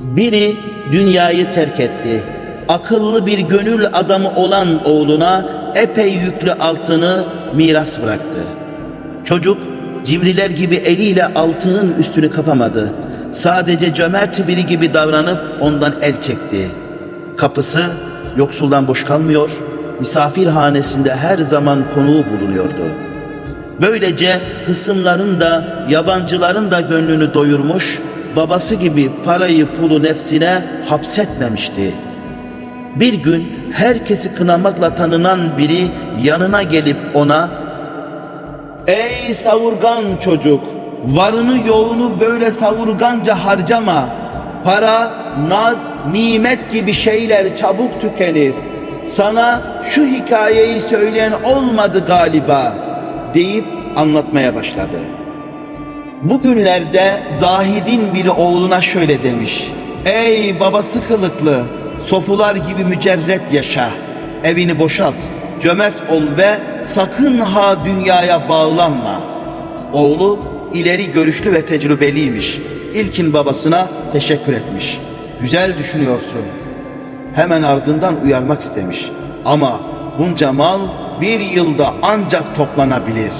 Biri dünyayı terk etti. Akıllı bir gönül adamı olan oğluna epey yüklü altını miras bıraktı. Çocuk cimriler gibi eliyle altının üstünü kapamadı. Sadece cömert biri gibi davranıp ondan el çekti. Kapısı yoksuldan boş kalmıyor, misafirhanesinde her zaman konuğu bulunuyordu. Böylece hısımların da yabancıların da gönlünü doyurmuş, babası gibi parayı pulu nefsine hapsetmemişti. Bir gün herkesi kınamakla tanınan biri yanına gelip ona Ey savurgan çocuk! Varını yoğunu böyle savurganca harcama. Para, naz, nimet gibi şeyler çabuk tükenir. Sana şu hikayeyi söyleyen olmadı galiba deyip anlatmaya başladı. Bugünlerde Zahid'in biri oğluna şöyle demiş. Ey babası kılıklı, sofular gibi mücerret yaşa. Evini boşalt, cömert ol ve sakın ha dünyaya bağlanma. Oğlu ileri görüşlü ve tecrübeliymiş. İlkin babasına teşekkür etmiş. Güzel düşünüyorsun. Hemen ardından uyarmak istemiş. Ama bunca mal bir yılda ancak toplanabilir.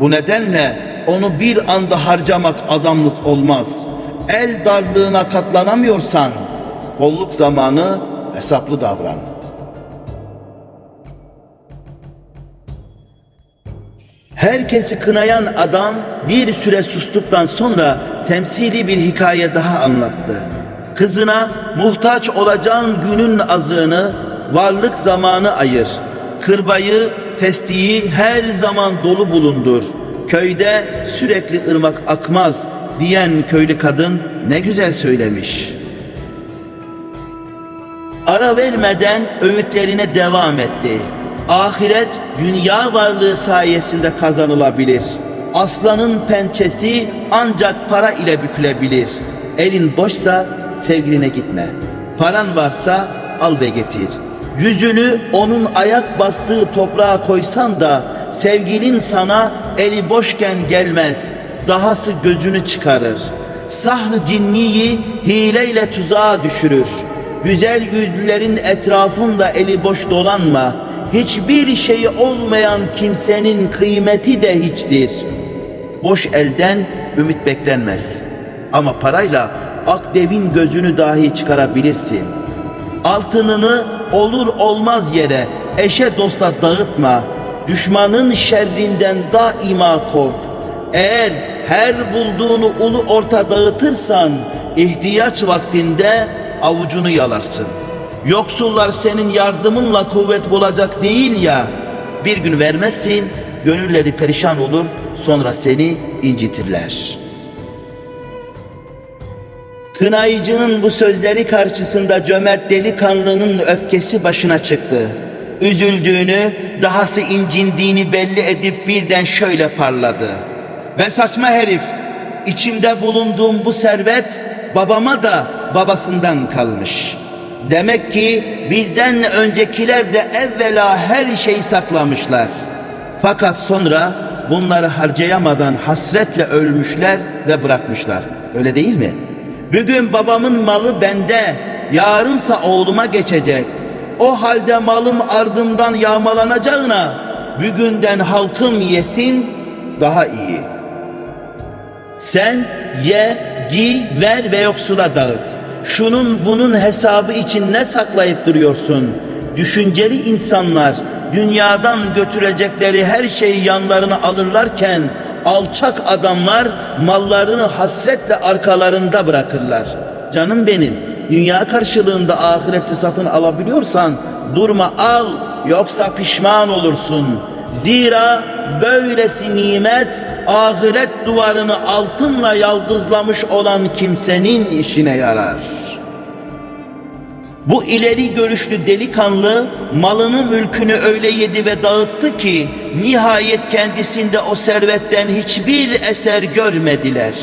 Bu nedenle onu bir anda harcamak adamlık olmaz. El darlığına katlanamıyorsan bolluk zamanı hesaplı davran. Herkesi kınayan adam bir süre sustuktan sonra temsili bir hikaye daha anlattı. Kızına muhtaç olacağın günün azığını, varlık zamanı ayır. Kırbayı, testiyi her zaman dolu bulundur. Köyde sürekli ırmak akmaz diyen köylü kadın ne güzel söylemiş. Ara vermeden öğütlerine devam etti. Ahiret dünya varlığı sayesinde kazanılabilir. Aslanın pençesi ancak para ile bükülebilir. Elin boşsa sevgiline gitme. Paran varsa al ve getir. Yüzünü onun ayak bastığı toprağa koysan da sevgilin sana eli boşken gelmez. Dahası gözünü çıkarır. Sahr cinniyi hileyle tuzağa düşürür. Güzel yüzlülerin etrafında eli boş dolanma. Hiçbir şeyi olmayan kimsenin kıymeti de hiçtir. Boş elden ümit beklenmez. Ama parayla akdevin gözünü dahi çıkarabilirsin. Altınını olur olmaz yere eşe dosta dağıtma. Düşmanın şerrinden daima kork. Eğer her bulduğunu ulu orta dağıtırsan ihtiyaç vaktinde avucunu yalarsın. Yoksullar senin yardımınla kuvvet bulacak değil ya. Bir gün vermezsin, gönülleri perişan olur, sonra seni incitirler. Kınayıcının bu sözleri karşısında cömert delikanlının öfkesi başına çıktı. Üzüldüğünü, dahası incindiğini belli edip birden şöyle parladı. Ve saçma herif, içimde bulunduğum bu servet babama da babasından kalmış. Demek ki bizden öncekiler de evvela her şeyi saklamışlar. Fakat sonra bunları harcayamadan hasretle ölmüşler ve bırakmışlar. Öyle değil mi? Bugün babamın malı bende, yarınsa oğluma geçecek. O halde malım ardımdan yağmalanacağına bugünden halkım yesin daha iyi. Sen ye, giy, ver ve yoksula dağıt. Şunun bunun hesabı için ne saklayıp duruyorsun? Düşünceli insanlar dünyadan götürecekleri her şeyi yanlarına alırlarken alçak adamlar mallarını hasretle arkalarında bırakırlar. Canım benim, dünya karşılığında ahireti satın alabiliyorsan durma al yoksa pişman olursun. Zira böylesi nimet ahiret duvarını altınla yaldızlamış olan kimsenin işine yarar. Bu ileri görüşlü delikanlı malını mülkünü öyle yedi ve dağıttı ki nihayet kendisinde o servetten hiçbir eser görmediler.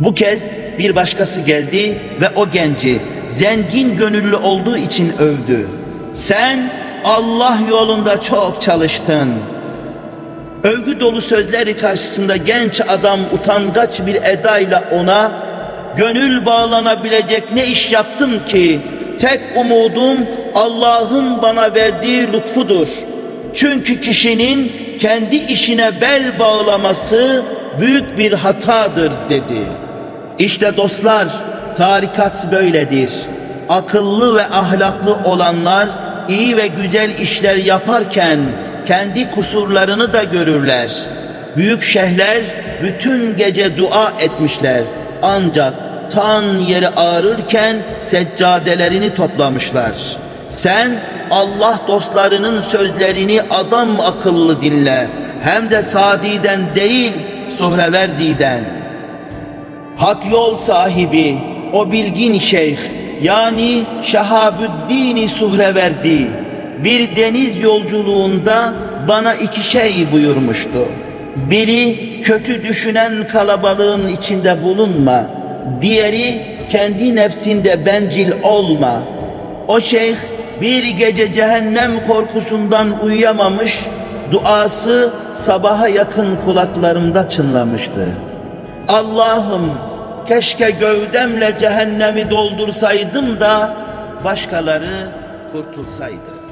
Bu kez bir başkası geldi ve o genci zengin gönüllü olduğu için övdü. Sen Allah yolunda çok çalıştın. Övgü dolu sözleri karşısında genç adam utangaç bir edayla ona gönül bağlanabilecek ne iş yaptım ki? Tek umudum Allah'ın bana verdiği lütfudur. Çünkü kişinin kendi işine bel bağlaması büyük bir hatadır dedi. İşte dostlar, tarikat böyledir. Akıllı ve ahlaklı olanlar iyi ve güzel işler yaparken kendi kusurlarını da görürler. Büyük şeyhler bütün gece dua etmişler. Ancak tan yeri ağrırken seccadelerini toplamışlar. Sen Allah dostlarının sözlerini adam akıllı dinle. Hem de Sadi'den değil, Suhreverdi'den. Hak yol sahibi, o bilgin şeyh, yani Şahabüddin Suhreverdi, bir deniz yolculuğunda bana iki şey buyurmuştu. Biri kötü düşünen kalabalığın içinde bulunma, diğeri kendi nefsinde bencil olma. O şeyh bir gece cehennem korkusundan uyuyamamış, duası sabaha yakın kulaklarımda çınlamıştı. Allah'ım keşke gövdemle cehennemi doldursaydım da başkaları kurtulsaydı.